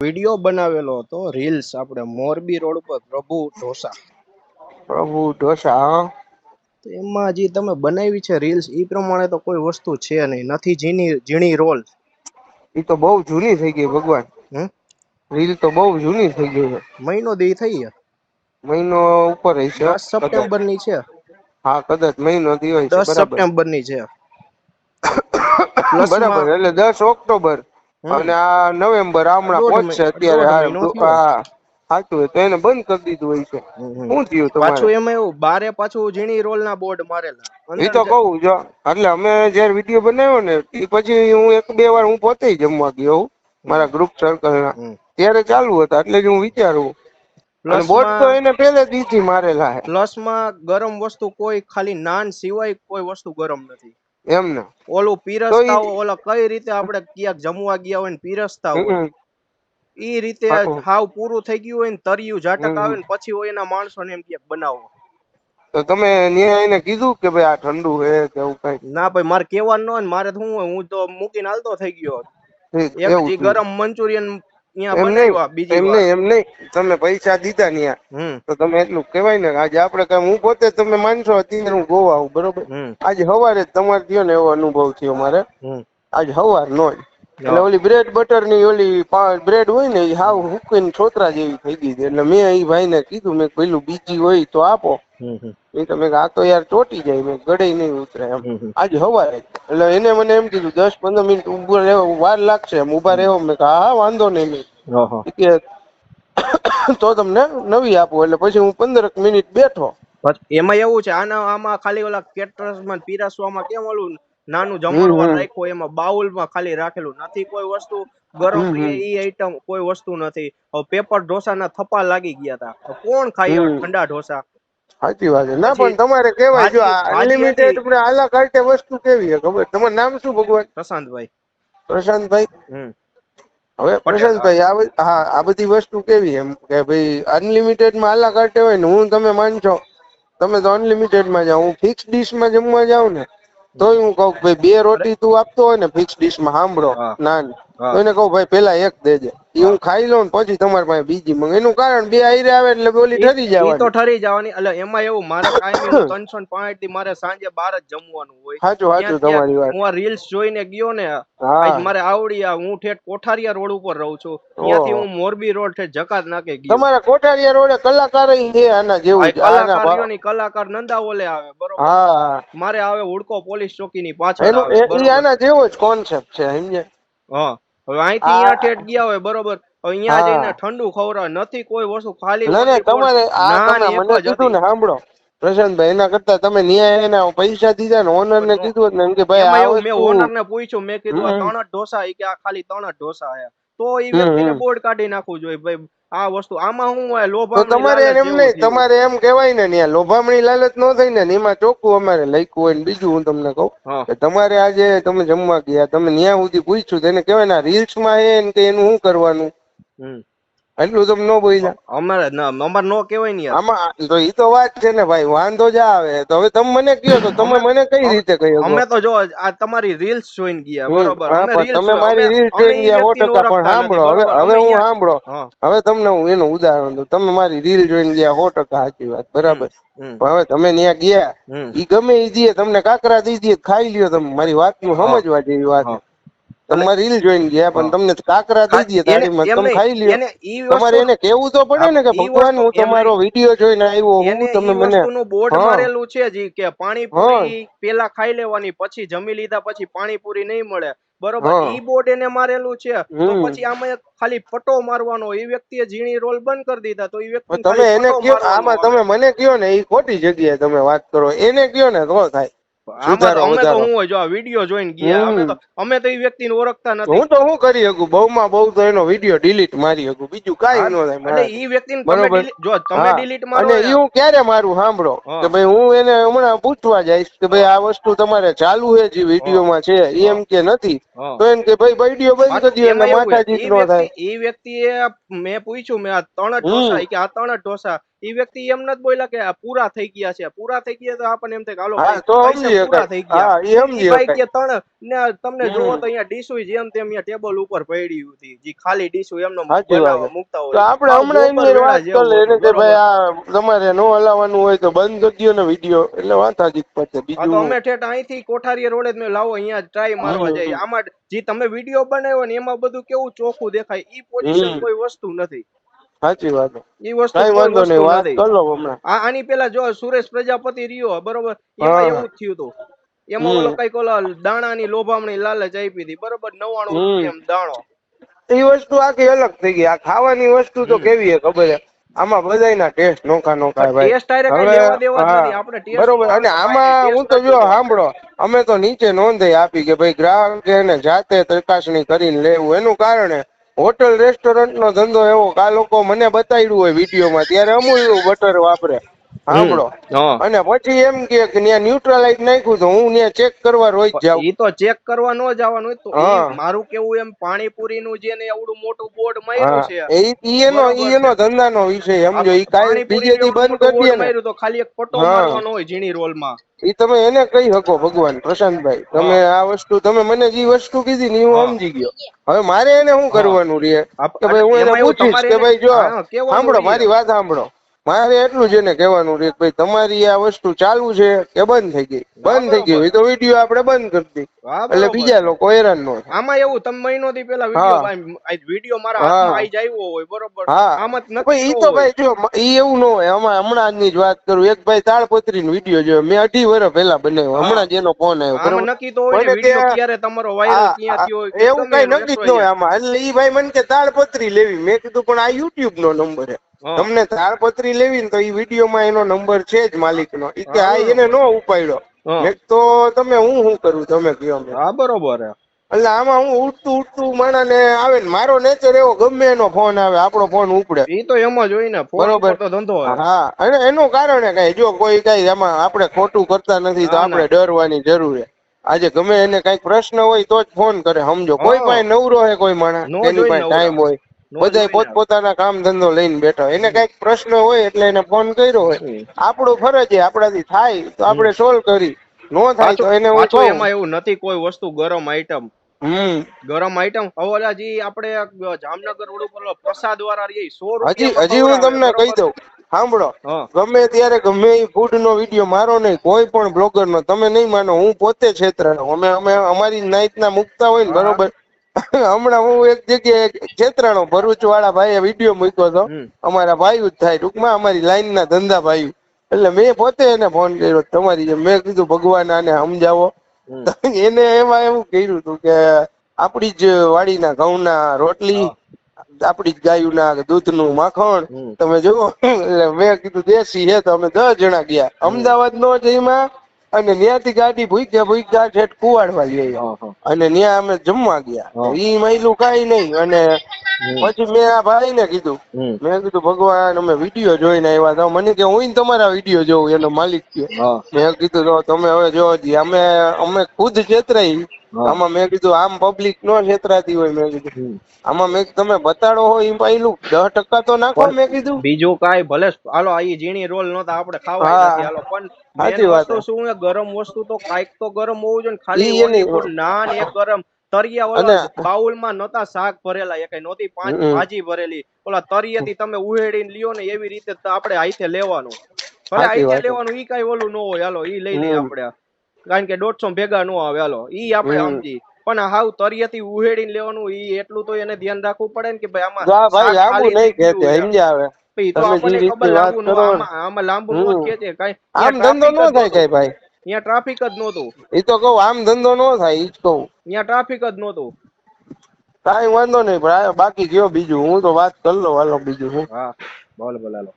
Video બનાવેલો હતો reels આપણે મોરબી રોડ પર પ્રભુ ઢોસા. પ્રભુ ઢોસા તો એમાં જે તમે બનાવી છે રીલ્સ એ પ્રમાણે તો કોઈ વસ્તુ છે નહીં. નથી ઝીણી ઝીણી રોલ. એ તો બહુ જૂની થઈ ગઈ ભગવાન. હમ રીલ તો બહુ જૂની થઈ ગઈ છે. મહિનો દી થઈ છે મહિનો ઉપર દસ સપ્ટેમ્બરની છે. હા કદાચ મહિનો દી હોય દસ સપ્ટેમ્બરની છે. બરાબર એટલે દસ ઓક્ટોબર. અને આ નવેમ્બર હમણાં પહોંચશે અત્યારે હા સાચું તો એને બંધ કરી દીધું હોય છે. શું થયું પાછું એમાં એવું બારે પાછું ઝીણી રોલ ના બોર્ડ મારેલા એ તો કહું જો એટલે અમે જયારે વીડિયો બનાવ્યો ને એ પછી હું એક બે વાર હું પોતે જમવા ગયો મારા ગ્રુપ સર્કલ ના ત્યારે ચાલુ હતા એટલે જ હું વિચારું. બોટ તો એને પહેલે દીધી મારેલા પ્લસમાં ગરમ વસ્તુ કોઈ ખાલી નાન સિવાય કોઈ વસ્તુ ગરમ નથી. એમને ઓલું પીરસતા હોય ઓલા કઈ રીતે આપણે ક્યાંક જમવા ગયા હોય ને પીરસતા હોય? ઈ રીતે હાવ પૂરું થઈ ગયું હોય ને તરિયું ઝાટક આવે ને પછી હોય એના માણસોને એમ કે બનાવો. તો તમે ન્યાય એને કીધું કે ભાઈ આ ઠંડુ હે કે એવું કઈ? ના ભાઈ મારે કેવાનું ન હોય ને મારે તો શું હોય હું તો મૂકીને હાલતો થઈ ગયો. એક. ગરમ મંચુરિયન તમે પૈસા દીધા ન્યા. તો તમે એટલું કેવાય ને આજે હું પોતે તમે માનશો અત્યારે હું ગોવા આવું બરોબર? આજે સવારે જ તમારે થયો ને એવો અનુભવ થયો મારે. આજે સવાર નો જ. એટલે ઓલી બ્રેડ બટરની ઓલી બ્રેડ હોય ને એ હાવ હુકીને છોતરા જેવી થઈ ગઈ એટલે મેં એ ભાઈ ને કીધું મેં પેલું બીજી હોય તો આપો. એ તમે આ તો યાર ચોટી જાય મેં ગળે નહીં ઉતરે એમ. આજ હવારે એટલે એને મને એમ કીધું દસ પંદર મિનિટ ઊભો રહેવો વાર લાગશે. એમ ઊભા રહેવો મેં કહા હા વાંધો નહીં મેં. કે તો તમને નવી આપું એટલે પછી હું પંદર મિનિટ બેઠો. એમાં એવું છે આના આમાં ખાલી ઓલા કેટરસમાં પીરસવામાં કેમ ઓલું નાનું જમવાનું રાખ્યું એમાં બાઉલમાં ખાલી રાખેલું નથી કોઈ વસ્તુ ગરમ. એ આઈટમ કોઈ વસ્તુ નથી. હવે પેપર ઢોસાના થપ્પા લાગી ગયા હતા કોણ ખાય ઠંડા ઢોસા? સાચી વાત છે. ના પણ તમારે કેવાય જો અનલિમિટેડ પણ આલા કાર્ટે વસ્તુ કેવી છે? ખબર? તમારું નામ શું ભગવાન? પ્રશાંતભાઈ. પ્રશાંતભાઈ? હવે પ્રશાંતભાઈ આ હા આ બધી વસ્તુ કેવી એમ કે ભાઈ અનલિમિટેડમાં આલા કાર્ટે હોય ને હું તમે માનશો તમે તો અનલિમિટેડમાં જાઓ. હું ફિક્સ ડીશમાં જમવા જાઉં ને તોય હું કહું કે ભાઈ બે રોટી તું આપતો હોય ને ફિક્સ ડીશમાં સાંભળો હા. તો એને કહું ભાઈ પેલા એક દેજે. ઈ હું ખાઈ લઉં ને પછી તમારી પાસે બીજી મંગ. એનું કારણ બે આયરે આવે એટલે બોલી ઠરી ઈ તો ઠરી જવાની. એટલે એમાં એવું મારે કાયમી ત્રણસો પાંચથી મારે સાંજે બાર જ જમવાનું હોય. સાચું સાચું તમારી વાત. હું રીલ્સ જોઈને ગયો ને મારે આવડી આ હું ઠેઠ કોઠારિયા રોડ ઉપર રહું છું. ત્યાંથી હું મોરબી રોડ ઠેઠ જકાત નાખે ગયો. તમારા કોઠારિયા રોડે કલાકાર છે આના જેવું કલાકારીઓની કલાકાર નંદાઓલે આવે બરોબર? હા મારે આવે હુડકો પોલીસ ચોકી ની પાછળ એનું એ- આના જેવો જ કોન્સેપ્ટ છે સમજે હા. હવે અહીંથી અહીંયા ઠેઠ ગયા હોય બરોબર. અહીંયા જઈને ઠંડુ ખવડાવે. નથી કોઈ વસ્તુ ખાલી તમારે આ તમે એક મને કીધું ને. સાંભળો. પ્રશાંતભાઈ એના કરતા તમે ન્યાય એના પૈસા દીધા ને ઓનર ને કીધું ને કે ભાઈ મેં ઓનર ને પૂછ્યું મેં કીધું ત્રણ જ ઢોસા કે આ ખાલી ત્રણ જ ઢોસા આયા. તો એ વ્યક્તિને. બોર્ડ કાઢી નાખવું જોઈએ ભાઈ. આ વસ્તુ આમાં હું લોભામણી તમારે એમ નહીં તમારે એમ કહેવાય ને ત્યાં લોભામણી લાલચ ન થઈ ને એમાં ચોખ્ખું અમારે લખ્યું હોય ને બીજું હું તમને કહું. કે તમારે આજે તમે જમવા ગયા તમે ન્યા સુધી પૂછ્યું તેને કહેવાય ને રીલ્સમાં એ ને કે એનું શું કરવાનું. એટલું તમે ન બોલ્યા. અમારે અમારે નો કહેવાય ને આમાં તો ઈ તો વાત છે ને ભાઈ વાંધો જ આવે. તો હવે તમે મને કયો તો તમે મને કઈ રીતે કહ્યો અમે તો જો આ તમારી રીલ્સ જોઈને ગયા બરોબર. તમે મારી રીલ્સ રીલ અમે જોઈ ઈ ગયા સો ટકા પણ સાંભળો. હવે હવે હું સાંભળો. હવે તમને હું એનું ઉદાહરણ દઉં. તમે મારી રીલ જોઈને ગયા સો ટકા સાચી વાત બરાબર. પણ હવે તમે ત્યાં ગયા ઈ ગમે ઈ દે તમને કાકરા દઈ દે ખાઈ લ્યો તમે. મારી વાતનું સમજવા જેવી વાત હા. તમે રીલ જોઈને ગયા પણ તમને કાકરા દઈ દે એને- તાળીમાં તમે ખાઈ લ્યો. તમારે એને કેવું તો પડે ને કે ભગવાન હું તમારો વિડિયો જોઈને આવ્યો હું તમે મને બોર્ડ મારેલું છે જી કે પાણીપુરી પેલા ખાઈ લેવાની પછી જમી લીધા પછી પાણીપુરી નહીં મળે. બરોબર? ઈ બોર્ડ એને મારેલું છે. તો પછી આમાં એક ખાલી પટ્ટો મારવાનો એ વ્યક્તિએ ઝીણી રોલ બંધ કરી દીધા તો એ વ્યક્તિ તમે એને કયો આમાં તમે મને કયો ને એ ખોટી જગ્યાએ તમે વાત કરો. એને કયો ને તો થાય. સુધારો અમે તો હું હોય જો આ વીડિયો જોઈને ગયા અમે તો અમે તો એ વ્યક્તિને ઓળખતા નથી. હું તો શું કરી શકું? બહુ બહુ તો એનો વીડિયો ડિલીટ મારી શકું. બીજું કાંઈ ન થાય એટલે ઈ વ્યક્તિને તમે જો તમે ડિલીટ મારો અને ઈ હું ક્યારે મારું સાંભળો? કે ભાઈ હું એને હમણાં પૂછવા જઈશ કે ભાઈ આ વસ્તુ તમારે ચાલુ છે જે વિડીયોમાં છે? એમ કે નથી. તો એમ કે ભાઈ વીડિયો બંધ કરી દે એટલે છે, ન થાય. વ્યક્તિ- ઈ વ્યક્તિએ મેં પૂછ્યું મેં આ ત્રણ ઢોસા. કે આ ત્રણ ઢોસા ઈ વ્યક્તિ એમ નથી બોલ્યા કે આ પૂરા થઈ ગયા છે. પૂરા થઈ ગયા તો આપણને એમ થાય હાલો પૂરા થઈ ગયા. એ ભાઈ કે ત્રણ ને તમને જોવો તો અહીંયા ડીશ જેમ તેમ અહીંયા ટેબલ ઉપર પડી હતી. જે ખાલી ડીશ એમનો. મૂકતા હોય. આપણે હમણાં એમની વાત કરી એને કે ભાઈ આ તમારે નો હલાવવાનું હોય તો બંધ કરી દો ને વીડિયો. એટલે વાત સાચી જ પતે બીજું તો અમે ઠેઠ અહીંથી કોઠારીએ રોડે જ મેં લાવો અહીંયા ટ્રાય મારવા જાય આમાં જે તમે વીડિયો બનાવ્યો ને એમાં બધું કેવું ચોખ્ખું દેખાય. ઈ પોઝિશન કોઈ વસ્તુ નથી. સાચી વાત. એ વસ્તુ કઈ વાંધો નહીં વાત કર લો હમણાં. આ આની પેલા જો સુરેશ પ્રજાપતિ રહ્યો બરોબર? એમાં. એવું જ થયું હતું એમાં ઓલો કંઈક ઓલા દાણાની લોભામણી લાલચ આપી હતી બરોબર? નવાણું. રૂપિયા દાણો. એ વસ્તુ આખી અલગ થઈ ગઈ. આ ખાવાની વસ્તુ તો કેવી છે ખબર છે? આમાં બધાયના ટેસ્ટ નોખા નોખા ભાઈ. ટેસ્ટ બરોબર. અને આમાં હું તો જો સાંભળો અમે તો નીચે નોંધાઈ આપી કે ભાઈ ગ્રાહકે જાતે ચકાસણી કરીને લેવું. એનું કારણ હોટલ રેસ્ટોરન્ટ નો ધંધો એવો કે લોકો મને બતાવ્યું હોય વિડીયોમાં, ત્યારે અમૂલનું બટર વાપરે. સાંભળો. અને પછી એમ કે ત્યાં ન્યુટ્રલાઇઝ નાખ્યું તો હું ત્યાં ચેક કરવા રોજ જાઉં. ઈ તો ચેક કરવા ન જવાનું તો મારું કેવું એમ પાણીપુરી નું જે ને એવડું મોટું બોર્ડ માર્યું છે. ઈ એનો ઈ એનો ધંધાનો વિષય સમજો ઈ કાઈ બીજેથી બંધ કરી દે ને. તો ખાલી એક પટ્ટો મારવાનો હોય ઝીણી રોલમાં. ઈ તમે એને કહી શકો ભગવાન પ્રશાંતભાઈ. તમે આ વસ્તુ તમે મને જે વસ્તુ કીધી ને હું સમજી ગયો. હવે મારે એને શું કરવાનું રે કે ભાઈ હું એને પૂછીશ કે ભાઈ જો સાંભળો મારી વાત સાંભળો. મારે એટલું છે ને કહેવાનું છે કે ભાઈ તમારી આ વસ્તુ ચાલુ છે કે બંધ થઈ ગઈ. બંધ થઈ ગઈ તો વીડિયો આપણે બંધ કરી દઈ એટલે બીજા લોકો હેરાન નો આમાં એવું તમે મહિનો થી પેલા વીડિયો મારા હાથમાં આવી જાય હોય બરોબર? હા. આમાં જ ભાઈ ઈ તો ભાઈ જો ઈ એવું ન હોય. આમાં હમણાં ની જ વાત કરું. એક ભાઈ તાળપત્રી નો વીડિયો જોયો. મેં અઢી વર્ષ પહેલા બનાવ્યો. હમણાં જ એનો ફોન આવ્યો. બરોબર? નક્કી તો હોય વીડિયો ક્યારે તમારો વાયરલ ક્યાં થયો એવું કઈ નક્કી જ. ન હોય આમાં. એટલે ઈ ભાઈ મને કે તાળપત્રી લેવી. મેં કીધું પણ આ યુટ્યુબ નો નંબર છે. તમને તાળપત્રી લેવી ને તો એ વિડીયોમાં એનો નંબર છે જ માલિક નો ઈ કે હા, એને નો ઉપાડ્યો. મેં તો તમે હું શું કરું તમે કયો હા બરોબર એટલે આમાં હું ઉઠતું ઉઠતું માણસ ને આવે ને મારો નેચર એવો ગમે એનો ફોન આવે આપણો ફોન ઉપડે. એ તો એમ જ હોય ને બરોબર. તો ધંધો હા અને એનું કારણ કઈ જો કોઈ કઈ એમાં આપણે ખોટું કરતા નથી તો આપણે ડરવાની જરૂર છે આજે ગમે એને કઈ પ્રશ્ન હોય તો જ ફોન કરે સમજો. કોઈ. પાસે નવરો હે કોઈ માણસ એની પાસે ટાઈમ હોય. જોઈને. પોતપોતાના કામ ધંધો લઈને બેઠા હોય. એને કંઈક પ્રશ્ન હોય એટલે એને ફોન કર્યો હોય. આપણો ફરજ આપણાથી થાય તો આપણે સોલ્વ કરી. નો થાય તો એને હું એમાં એવું નથી કોઈ વસ્તુ ગરમ આઈટમ હમ. ગરમ આઈટમ હવે ઓલા જી આપણે જામનગર રોડ ઉપર પ્રસાદ વાળા રહી સો હજી હજી હું તમને કહી દઉં. સાંભળો. ગમે ત્યારે ગમે એ ફૂડ નો વીડિયો મારો નહીં કોઈ પણ બ્લોગર નો તમે નહીં માનો હું પોતે ક્ષેત્ર અમે અમે અમારી નાઈટ ના મુકતા હોય ને બરોબર? હમણાં હું એક જગ્યાએ છેતરાણો ભરૂચ વાળા ભાઈએ વીડિયો મૂક્યો હતો. અમારા ભાઈ જ થાય ટૂંકમાં અમારી લાઈન ના ધંધા ભાઈ. એટલે મેં પોતે એને ફોન કર્યો તમારી મેં કીધું ભગવાન આને સમજાવો. એને એમાં એવું કર્યું હતું કે આપણી જ વાડીના ઘઉંના રોટલી હા. આપણી જ ગાયુંના દૂધનું માખણ તમે જુઓ. એટલે મેં કીધું દેશી હે તો અમે દસ જણા ગયા. અમદાવાદ નો જઈમાં અને ત્યાંથી ગાડી ભૂક્યા ભૂક્યા છેક કુવાડવા લઈ. અને ત્યાં અમે જમવા ગયા. ઈ મહિલું કઈ નહીં. અને પછી મેં આ ભાઈ ને કીધું મેં કીધું ભગવાન અમે વીડિયો જોઈને આવ્યા હતા. મને કે હું તમારા વીડિયો જોઉં. એનો માલિક કે મેં કીધું તો તમે હવે જો અમે અમે ખુદ છેતરાઈ. આમાં મેં કીધું આમ પબ્લિક નો છેતરાતી હોય મેં કીધું. આમાં મેં તમે બતાડો હોય એમ પહેલું દસ ટકા તો નાખો મેં કીધું. બીજું કાંઈ ભલે હાલો આ ઝીણી રોલ નહોતા આપણે ખાવા હાલો. પણ સાચી વાત શું ગરમ વસ્તુ તો કાંઈક તો ગરમ હોવું જોઈએ ખાલી નાન એક ગરમ તરિયા બાઉલમાં નતા શાક ભરેલા એ કઈ નહોતી પાંચ ભાજી ભરેલી. ઓલા તરિયેથી તમે ઉહેડીને લ્યો ને એવી રીતે આપણે હાથે લેવાનું. ભલે વાત લેવાનું ઈ કઈ ઓલું ન હોય હાલો ઈ લઈ લઈએ. આપણે. કારણ કે દોઢસો ભેગા નો આવે હાલો. ઈ આપણે સમજી પણ હાવ તરિયેથી ઉહેડીને લેવાનું ઈ એટલું તો એને ધ્યાન રાખવું પડે ને કે ભાઈ આમાં ભાઈ આવું નહીં ગયું સમજ્યા આવે ઈ તો આપણને ખબર લાંબુ નો આમાં લાંબુ નો. કે છે કાંઈ આમ ધંધો નો થાય. કઈ ભાઈ. ત્યાં ટ્રાફિક જ નહોતું. એ તો કહું આમ ધંધો નો થાય ઈ જ કહું. ત્યાં ટ્રાફિક જ નહોતું. કાઈ વાંધો નહીં પણ બાકી કયો બીજું? હું તો વાત કરી લઉં હાલો બીજું હું હા બોલ બોલ હાલો.